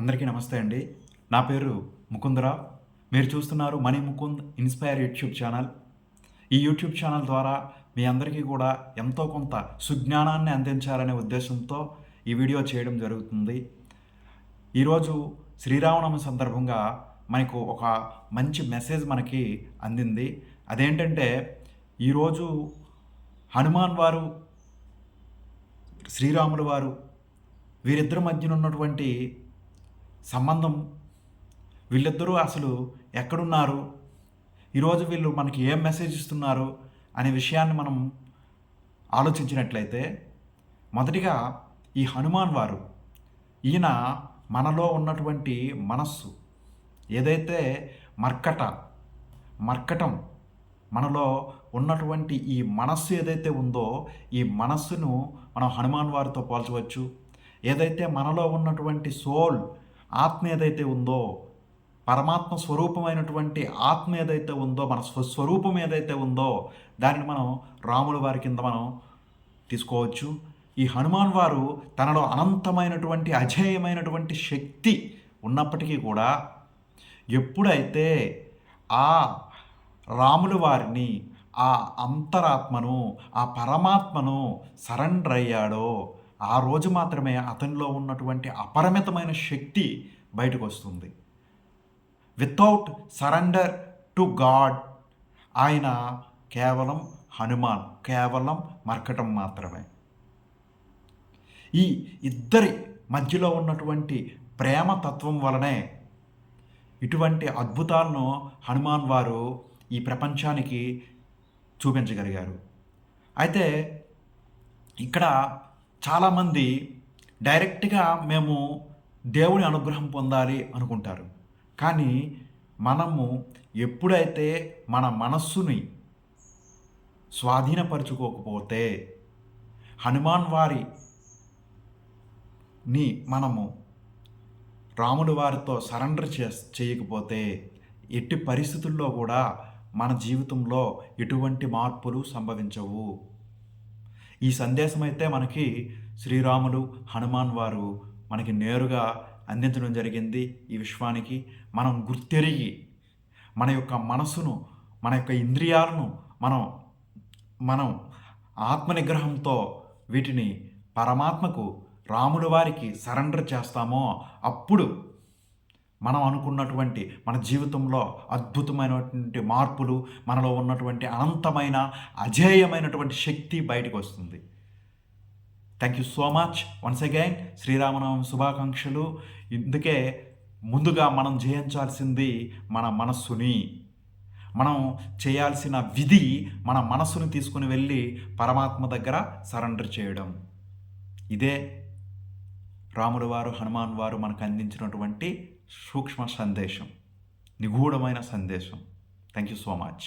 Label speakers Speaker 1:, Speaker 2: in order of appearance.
Speaker 1: అందరికీ నమస్తే అండి. నా పేరు ముకుందరా మీరు చూస్తున్నారు Mani Mukund inspire YouTube channel. ఈ యూట్యూబ్ ఛానల్ ద్వారా మీ అందరికీ కూడా ఎంతో కొంత సుజ్ఞానాన్ని అందించాలనే ఉద్దేశంతో ఈ వీడియో చేయడం జరుగుతుంది. ఈరోజు శ్రీరామనవమి సందర్భంగా మనకు ఒక మంచి మెసేజ్ మనకి అందింది. అదేంటంటే ఈరోజు హనుమాన్ వారు శ్రీరాములు వారు వీరిద్దరి మధ్యన ఉన్నటువంటి సంబంధం. వీళ్ళిద్దరూ అసలు ఎక్కడున్నారు? ఈరోజు వీళ్ళు మనకి ఏం మెసేజ్ ఇస్తున్నారు అనే విషయాన్ని మనం ఆలోచించినట్లయితే మొదటిగా ఈ హనుమాన్ వారు ఈయన మనలో ఉన్నటువంటి మనస్సు ఏదైతే మర్కట మర్కటం మనలో ఉన్నటువంటి ఈ మనస్సు ఏదైతే ఉందో ఈ మనస్సును మనం హనుమాన్ వారితో పోల్చవచ్చు. ఏదైతే మనలో ఉన్నటువంటి సోల్ ఆత్మ ఏదైతే ఉందో పరమాత్మ స్వరూపమైనటువంటి ఆత్మ ఏదైతే ఉందో మన స్వస్వరూపం ఏదైతే ఉందో దానిని మనం రాముల వారి కింద మనం తీసుకోవచ్చు. ఈ హనుమాన్ వారు తనలో అనంతమైనటువంటి అజేయమైనటువంటి శక్తి ఉన్నప్పటికీ కూడా ఎప్పుడైతే ఆ రాముల వారిని ఆ అంతరాత్మను ఆ పరమాత్మను సరెండర్ అయ్యాడో ఆ రోజు మాత్రమే అతనిలో ఉన్నటువంటి అపరిమితమైన శక్తి బయటకు వస్తుంది వితౌట్ సరెండర్ టు గాడ్ ఆయన కేవలం హనుమాన్ కేవలం మర్కటం మాత్రమే. ఈ ఇద్దరి మధ్యలో ఉన్నటువంటి ప్రేమ తత్వం వలనే ఇటువంటి అద్భుతాలను హనుమాన్ వారు ఈ ప్రపంచానికి చూపించగలిగారు. అయితే ఇక్కడ చాలామంది డైరెక్ట్గా మేము దేవుని అనుగ్రహం పొందాలి అనుకుంటారు. కానీ మనము ఎప్పుడైతే మన మనస్సుని స్వాధీనపరచుకోకపోతే హనుమాన్ వారి ని మనము రాముడు వారితో సరెండర్ చే చేయకపోతే ఎట్టి పరిస్థితుల్లో కూడా మన జీవితంలో ఎటువంటి మార్పులు సంభవించవు. ఈ సందేశం అయితే మనకి శ్రీరాములు హనుమాన్ వారు మనకి నేరుగా అందించడం జరిగింది ఈ విశ్వానికి. మనం గుర్తెరిగి మన యొక్క మనసును మన యొక్క ఇంద్రియాలను మనం మనం ఆత్మనిగ్రహంతో వీటిని పరమాత్మకు రాముల వారికి సరెండర్ చేస్తామో అప్పుడు మనం అనుకున్నటువంటి మన జీవితంలో అద్భుతమైనటువంటి మార్పులు మనలో ఉన్నటువంటి అనంతమైన అజేయమైనటువంటి శక్తి బయటకు వస్తుంది. Thank you so much once again Sri Rama Navami శుభాకాంక్షలు. ఇందుకే ముందుగా మనం జయించాల్సింది మన మనస్సుని. మనం చేయాల్సిన విధి మన మనస్సును తీసుకుని వెళ్ళి పరమాత్మ దగ్గర సరెండర్ చేయడం. ఇదే రాముడు వారు హనుమాన్ వారు మనకు అందించినటువంటి సూక్ష్మ సందేశం నిగూఢమైన సందేశం. Thank you so much